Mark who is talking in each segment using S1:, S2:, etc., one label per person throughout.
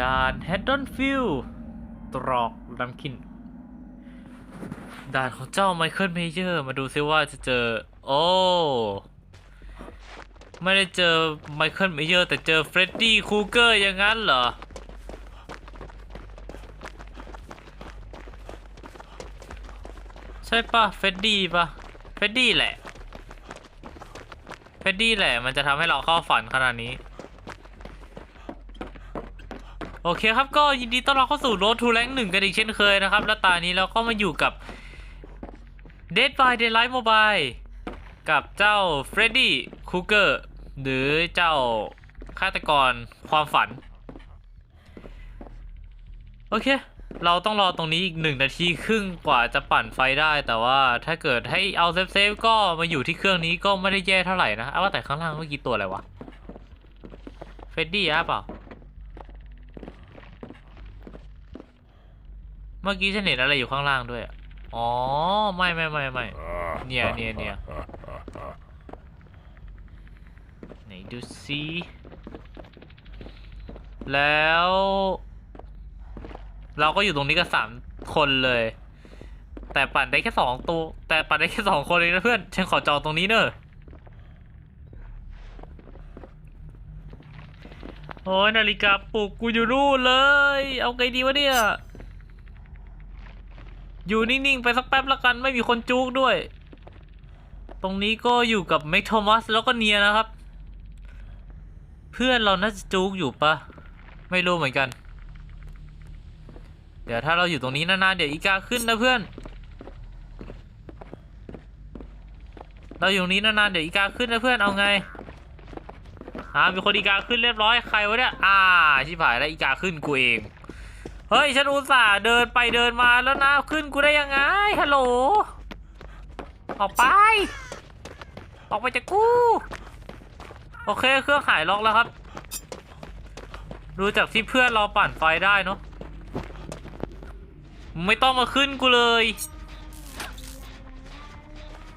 S1: ด่านแฮดดอนฟิลตรอกลัมคิน ด่านของเจ้าไมเคิลเมเยอร์ มาดูซิว่าจะเจอ โอ้ ไม่ได้เจอไมเคิลเมเยอร์ แต่เจอเฟรดดี้คูเกอร์อย่างนั้นเหรอ ใช่ปะเฟรดดี้ปะเฟรดดี้แหละเฟรดดี้แหละ มันจะทำให้เราเข้าฝันขนาดนี้ โอเคครับก็ยินดีต้อนรับเข้าสู่ Road to Rank 1กันอีกเช่นเคยนะครับ และตอนนี้เราก็มาอยู่กับ Dead by Daylight Mobile กับเจ้า Freddy Krueger หรือเจ้าฆาตกรความฝัน โอเค เราต้องรอตรงนี้อีกหนึ่งนาทีครึ่งกว่าจะปั่นไฟได้ แต่ว่าถ้าเกิดให้เอาเซฟเซฟๆก็มาอยู่ที่เครื่องนี้ก็ไม่ได้แย่เท่าไหร่นะเอาว่าแต่ข้างล่างเมื่อกี้ตัวอะไรวะเฟรดดี้อะเปล่า เมื่อกี้ฉันเห็นอะไรอยู่ข้างล่างด้วย อ๋อ ไม่ไม่ไม่ไม่เนี่ยเนี่ยเนี่ยไหนดูซิแล้ว เราก็อยู่ตรงนี้กันสามคนเลย แต่ปั่นได้แค่สองตัว แต่ปั่นได้แค่สองคนเองนะเพื่อน ฉันขอจองตรงนี้เนอะโอ้ยนาฬิกาปลุกกูอยู่นู่นเลย เอาไงดีวะเนี่ย อยู่นิ่งๆไปสักแป๊บละกันไม่มีคนจุกด้วย ตรงนี้ก็อยู่กับเมกโทมัสแล้วก็เนียนะครับ เพื่อนเราน่าจะจุกอยู่ปะไม่รู้เหมือนกัน เดี๋ยวถ้าเราอยู่ตรงนี้นานๆเดี๋ยวอีกาขึ้นนะเพื่อน เราอยู่ตรงนี้นานๆเดี๋ยวอีกาขึ้นนะเพื่อนเอาไงอ่ามีคนอีกาขึ้นเรียบร้อยใครวะเนี่ยอ่าชิบหายแล้วอีกาขึ้นกูเอง เฮ้ยฉันอุตส่าห์เดินไปเดินมาแล้วนะขึ้นกูได้ยังไงฮัลโหลออกไป ออกไปจากกูโอเคเครื่องหายล็อกแล้วครับ ดูจากที่เพื่อนเราปั่นไฟได้เนาะไม่ต้องมาขึ้นกูเลย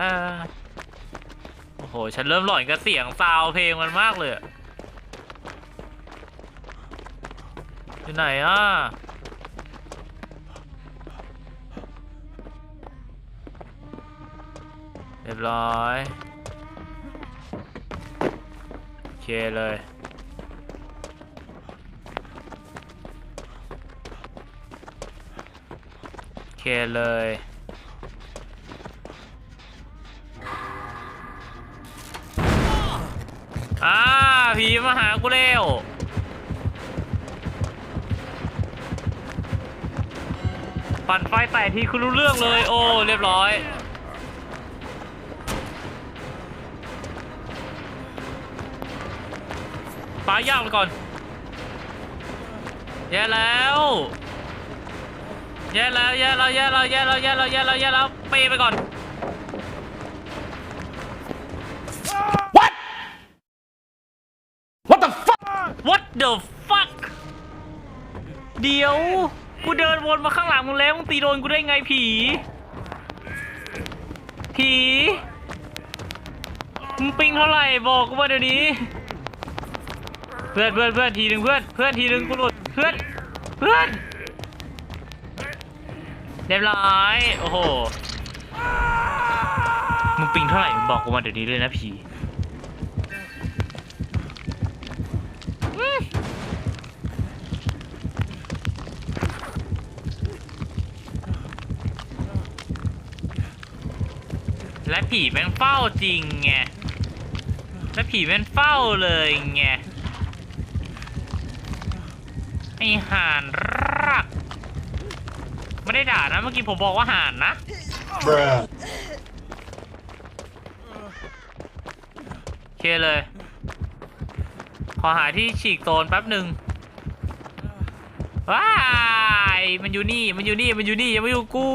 S1: อโอ้โห ฉันเริ่มหลอนกับเสียงซาวด์เพลงมันมากเลยอยู่ไหนอะ รียบร้อยโอเคเลยโอเคเลยอ่าผีมาหากูเร็วปั่นไฟแตะทีคุณรู้เรื่องเลย โอ้ เรียบร้อย ปลาย่างไปก่อน แย่แล้ว แย่แล้ว แย่แล้ว แย่แล้ว แย่แล้ว แย่แล้ว แย่แล้ว แย่แล้วเปไปก่อน
S2: What? What the fuck?
S1: What the fuck เดี๋ยว กูเดินวนมาข้างหลังมึงแล้วมึงตีโดนกูได้ไงผี ผี มึงปิงเท่าไหร่บอกกูมาเดี๋ยวนี้ เพื่อนเพื่อนเพื่อนทีหนึ่งเพื่อนเพื่อนทีหนึ่งกูหลุดเพื่อนเพื่อนเรียบร้อยโอ้โหมึงปิงเท่าไหร่มึงบอกกูมาเดี๋ยวนี้เลยนะผีและผีแม่งเฝ้าจริงไงและผีแม่งเฝ้าเลยไง ไอห่านรักไม่ได้ด่านะเมื่อกี้ผมบอกว่าห่านนะ
S2: Bruh.
S1: โอเคเลย ขอหาที่ฉีกโซนแป๊บหนึ่งว้ายมันอยู่นี่มันอยู่นี่มันอยู่นี่ยังไม่อยู่กู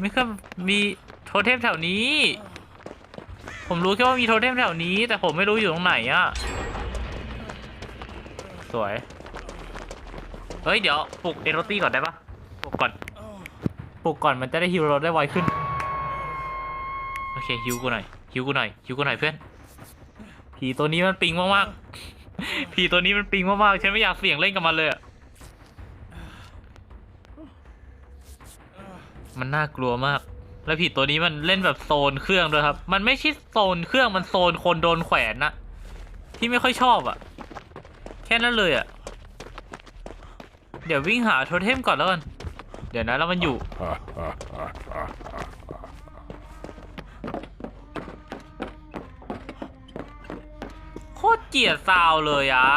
S1: ไม่เคยมีโทเทมแถวนี้ ผมรู้แค่ว่ามีโทเทมแถวนี้ แต่ผมไม่รู้อยู่ตรงไหนอะ สวย เฮ้ย เดี๋ยวปลุกเอโรตี้ก่อนได้ปะปลุกก่อน ปลุกก่อนมันจะได้ฮิวเราได้ไวขึ้น โอเคฮิวกูหน่อยฮิวกูหน่อยฮิวกูหน่อยเพื่อน ผีตัวนี้มันปิงมากๆ ผีตัวนี้มันปิงมากๆ ฉันไม่อยากเสี่ยงเล่นกับมันเลยอะมันน่ากลัวมาก แล้วผีตัวนี้มันเล่นแบบโซนเครื่องด้วยครับ มันไม่ใช่โซนเครื่องมันโซนคนโดนแขวนนะที่ไม่ค่อยชอบอะแค่นั้นเลยอะเดี๋ยววิ่งหาโทเทมก่อนแล้วกัน เดี๋ยวนะแล้วมันอยู่ โคตรเกลียดซาวเลยอะ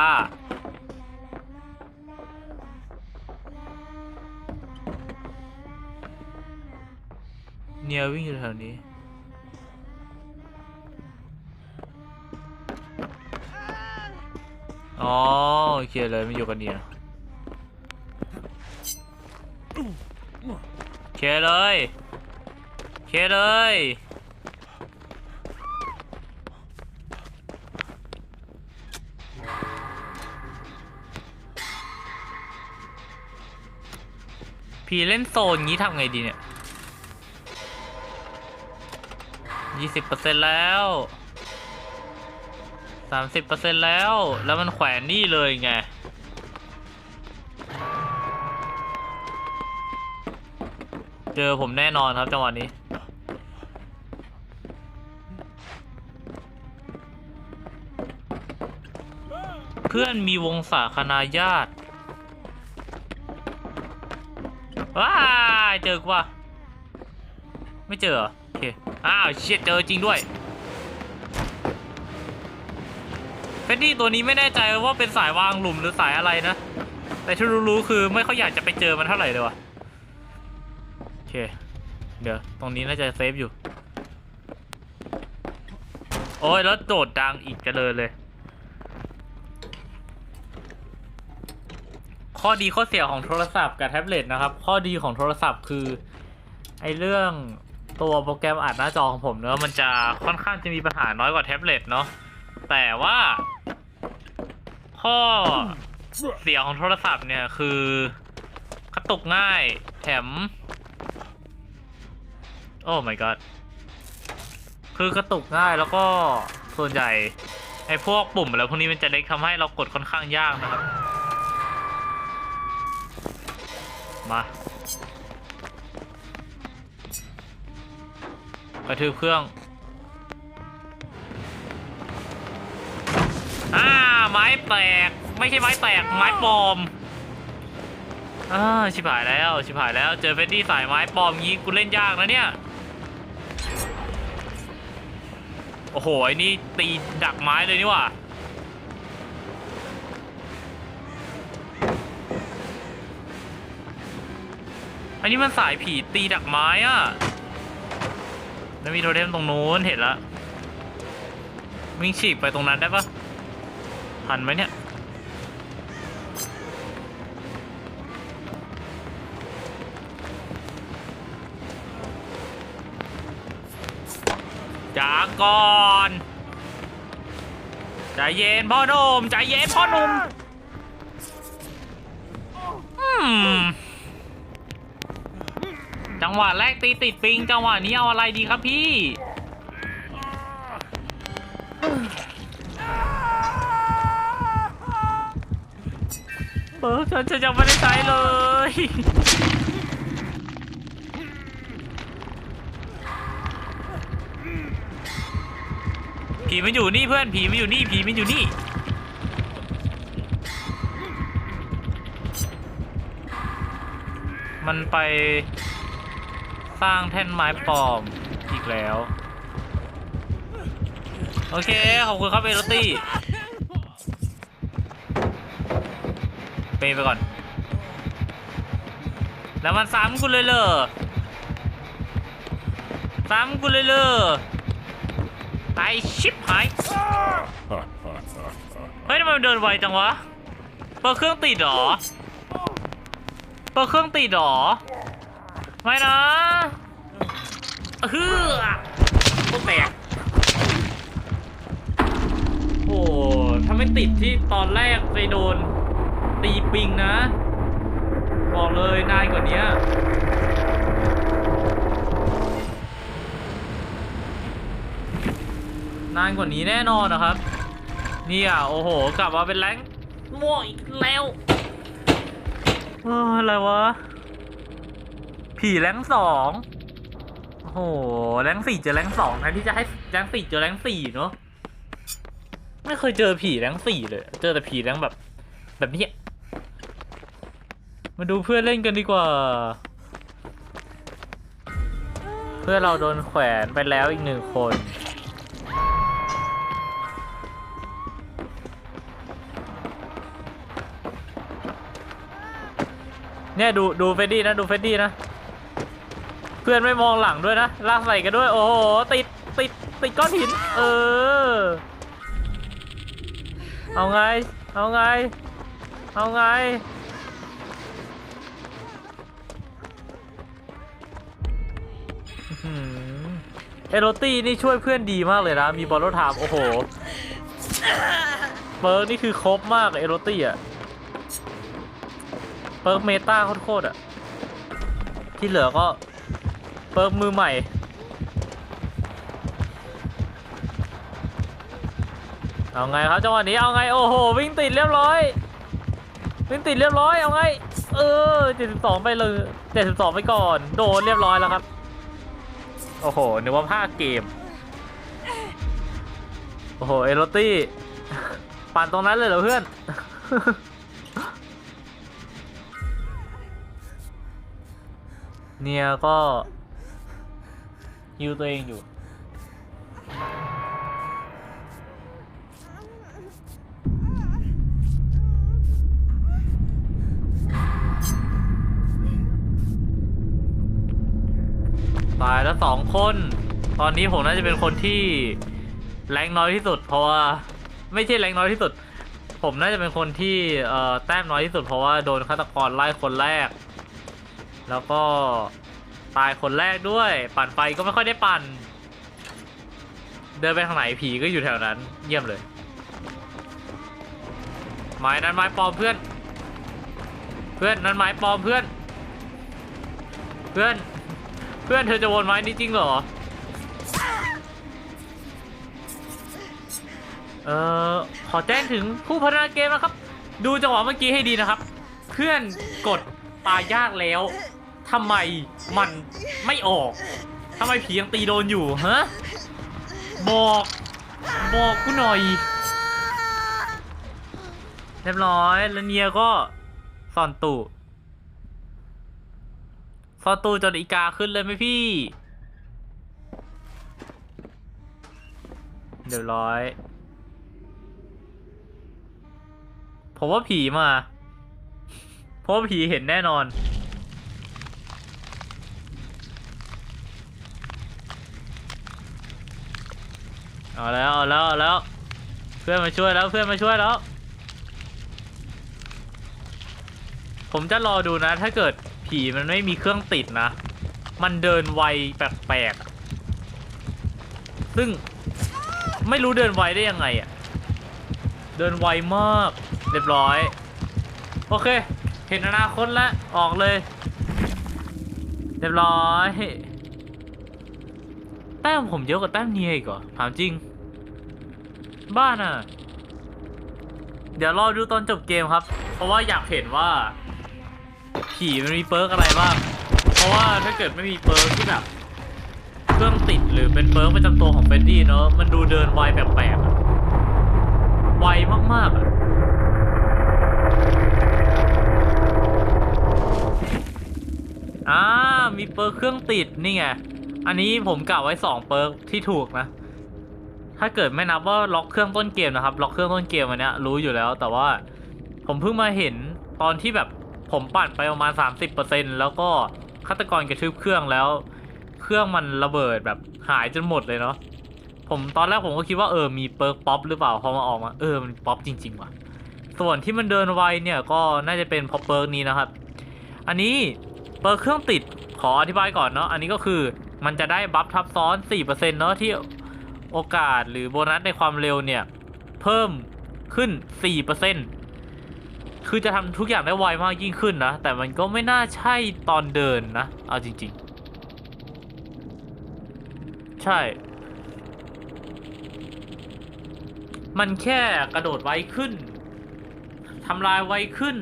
S1: เนียวิ่งอยู่แถวนี้ อ๋อโอเคเลยมันอยู่กันเนียเคเลยเคเลยพี่เล่นโซนงี้ทำไงดีเนี่ยยี่สิบเปอร์เซ็นแล้ว สามสิบเปอร์เซ็นแล้ว แล้วมันแขวนนี่เลยไง เจอผมแน่นอนครับจังหวะนี้เพื่อนมีวงศาคณาญาติว้าเจอกว่ะไม่เจอเหรอโอเค อ้าวเชิดเจอจริงด้วย เฟดดี้ตัวนี้ไม่แน่ใจว่าเป็นสายวางหลุมหรือสายอะไรนะ แต่ที่รู้ๆคือไม่ค่อยอยากจะไปเจอมันเท่าไหร่เลยว่ะโอเค เดี๋ยว ตรงนี้น่าจะเซฟอยู่ โอ้ยแล้วโดดดังอีกเจริญเลย ข้อดีข้อเสียของโทรศัพท์กับแท็บเล็ตนะครับ ข้อดีของโทรศัพท์คือ ไอเรื่องตัวโปรแกรมอัดหน้าจอของผมเนอะมันจะค่อนข้างจะมีปัญหาน้อยกว่าแท็บเล็ตเนาะ แต่ว่า ข้อเสียของโทรศัพท์เนี่ยคือกระตุกง่ายแถม โอ้ my god คือกระตุกง่ายแล้วก็ส่วนใหญ่ไอพวกปุ่มอะไรพวกนี้มันจะเล็กทำให้เรากดค่อนข้างยากนะครับ มากระทืบเครื่อง อ่าไม้แตก ไม่ใช่ไม้แตกไม้ปลอมอ่าชิบหายแล้วชิบหายแล้วเจอเฟดดี้สายไม้ปลอมงี้กูเล่นยากนะเนี่ยโอ้โหไอ้นี่ตีดักไม้เลยนี่ว่าอันนี้มันสายผีตีดักไม้อะแล้วมีโทเทมตรงนู้นเห็นละวิ่งฉีกไปตรงนั้นได้ปะ ทันไหมเนี่ย จากก่อนใจเย็นพ่อหนุ่มใจเย็นพ่อหนุ่มอืมจังหวะแรกตีติดปิง จังหวะนี้เอาอะไรดีครับพี่ เออฉันฉันยังไม่ได้ใช้เลย ผีมันอยู่นี่เพื่อนผีมันอยู่นี่ผีมันอยู่นี่ มันไปสร้างแท่นไม้ปลอมอีกแล้ว โอเค ขอบคุณครับเอรตี้ เปย์ไปก่อน แล้วมันซ้ำกูเลยเหรอซ้ำกูเลยเหรอไอชิปหาย เฮ้ยทำไมมันเดินไวจังวะ เปิดเครื่องติดเหรอ เปิดเครื่องติดเหรอ ไม่นะเฮือพวกแตกโอ้ถ้าไม่ติดที่ตอนแรกไปโดน ตีปิงนะ บอกเลยนานกว่านี้นานกว่านี้แน่นอนนะครับ นี่ยโอ้โห กลับมาเป็นแรงม่วอีกแล้วเอออะไรวะ ผีแรงสองโอ้โหแรงสี่เจอแรงสองแทนที่จะให้แรงสี่เจอแรงสี่เนอะไม่เคยเจอผีแรงสี่เลย เจอแต่ผีแรงแบบ แบบเนี้ย มาดูเพื่อนเล่นกันดีกว่า เพื่อเราโดนแขวนไปแล้วอีกหนึ่งคน เนี่ยดูดูเฟดดี้นะดูเฟดดี้นะ เพื่อนไม่มองหลังด้วยนะลากใส่กันด้วย โอ้โหติดติดติดก้อนหิน เออ เอาไง เอาไง เอาไง เอโรตี้นี่ช่วยเพื่อนดีมากเลยนะ มีบอลโลไทม์โอ้โหเปิร์กนี่คือครบมากเอโรตี้อะเปิร์กเมตาโคตรๆอะ ที่เหลือก็ เปิร์กมือใหม่เอาไงครับจังหวะนี้เอาไงโอ้โหวิ่งติดเรียบร้อยวิ่งติดเรียบร้อยเอาไง เออ 72 ไปเลย 72 ไปก่อน โดนเรียบร้อยแล้วครับ โอ้โหนึกว่าภาคเกม โอ้โห เอโรตี้ ปั่นตรงนั้นเลยเหรอเพื่อน เนี่ยก็ยิวตัวเองอยู่ ตายแล้วสองคน ตอนนี้ผมน่าจะเป็นคนที่แรงน้อยที่สุด เพราะว่าไม่ใช่แรงน้อยที่สุด ผมน่าจะเป็นคนที่เอ่อแต้มน้อยที่สุด เพราะว่าโดนฆาตกรไล่คนแรก แล้วก็ตายคนแรกด้วย ปั่นไฟก็ไม่ค่อยได้ปั่น เดินไปทางไหนผีก็อยู่แถวนั้น เยี่ยมเลยไม้นั้นไม้ปลอมเพื่อน เพื่อนนั้นไม้ปลอมเพื่อน เพื่อน เพื่อนเธอจะวนไม้นี้จริงเหรอ เอ่อ ขอแจ้งถึงผู้พัฒนาเกมนะครับ ดูจังหวะเมื่อกี้ให้ดีนะครับ เพื่อนกดตายยากแล้วทำไมมันไม่ออกทำไมผียังตีโดนอยู่ฮะบอกบอกกูหน่อยเรียบร้อยแล้วเนียก็ซ่อนตู้ ซ่อตู้จนอีกาขึ้นเลยไหมพี่เรียบร้อย ผมว่าผีมา เพราะผีเห็นแน่นอน เอาแล้ว เอาแล้ว เอาแล้ว เพื่อนมาช่วยแล้ว เพื่อนมาช่วยแล้ว ผมจะรอดูนะ ถ้าเกิด ผีมันไม่มีเครื่องติดนะ มันเดินไวแปลกๆ ซึ่งไม่รู้เดินไวได้ยังไงอะ เดินไวมาก เรียบร้อย โอเค เห็นอนาคตแล้ว ออกเลย เรียบร้อย แต้มผมเยอะกว่าแต้มเนียอีกเหรอ ถามจริง บ้าน่ะ เดี๋ยวรอดูตอนจบเกมครับ เพราะว่าอยากเห็นว่า ผีมันมีเปิร์กอะไรบ้าง เพราะว่าถ้าเกิดไม่มีเปิร์กที่แบบเครื่องติดหรือเป็นเปิร์กประจำตัวของเฟรดดี้เนอะมันดูเดินไวแปลกๆอะไวมากๆอะอ่ามีเปิร์กเครื่องติดนี่ไง อันนี้ผมกะไว้สองเปิร์กที่ถูกนะ ถ้าเกิดไม่นับว่าล็อกเครื่องต้นเกมนะครับ ล็อกเครื่องต้นเกมอันเนี้ยรู้อยู่แล้ว แต่ว่าผมเพิ่งมาเห็นตอนที่แบบ ผมปั่นไปประมาณ 30%แล้วก็ฆาตกรกระทืบเครื่องแล้ว เครื่องมันระเบิดแบบหายจนหมดเลยเนาะผมตอนแรกผมก็คิดว่าเออมีเปิร์กป๊อปหรือเปล่าพอมาออกมาเออมันป๊อปจริง ๆ ว่ะ ส่วนที่มันเดินไวเนี่ยก็น่าจะเป็นเพราะเปิร์กนี้นะครับ อันนี้เปิร์กเครื่องติดขออธิบายก่อนเนาะอันนี้ก็คือมันจะได้บัฟทับซ้อน 4%เนาะที่โอกาสหรือโบนัสในความเร็วเนี่ย เพิ่มขึ้น 4% คือจะทำทุกอย่างได้ไวมากยิ่งขึ้นนะ แต่มันก็ไม่น่าใช่ตอนเดินนะ เอาจริง ๆ ใช่ มันแค่กระโดดไวขึ้นทำลายไวขึ้น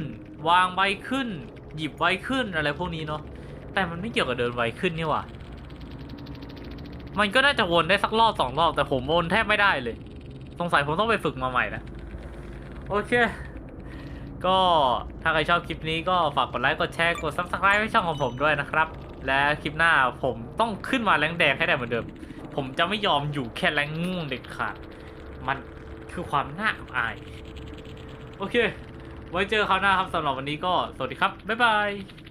S1: วางไวขึ้น หยิบไวขึ้นอะไรพวกนี้เนาะแต่มันไม่เกี่ยวกับเดินไวขึ้นนี่หว่ามันก็น่าจะวนได้สักรอบสองรอบแต่ผมวนแทบไม่ได้เลย สงสัยผมต้องไปฝึกมาใหม่นะ โอเค ก็ถ้าใครชอบคลิปนี้ก็ฝากกดไลค์กดแชร์กด subscribe ให้ช่องของผมด้วยนะครับ และคลิปหน้าผมต้องขึ้นมาแรงแดงให้ได้เหมือนเดิม ผมจะไม่ยอมอยู่แค่แรงง่วงเด็ดขาดมันคือความน่าอับอาย โอเค ไว้เจอคราวหน้าครับสำหรับวันนี้ก็สวัสดีครับ บ๊ายบาย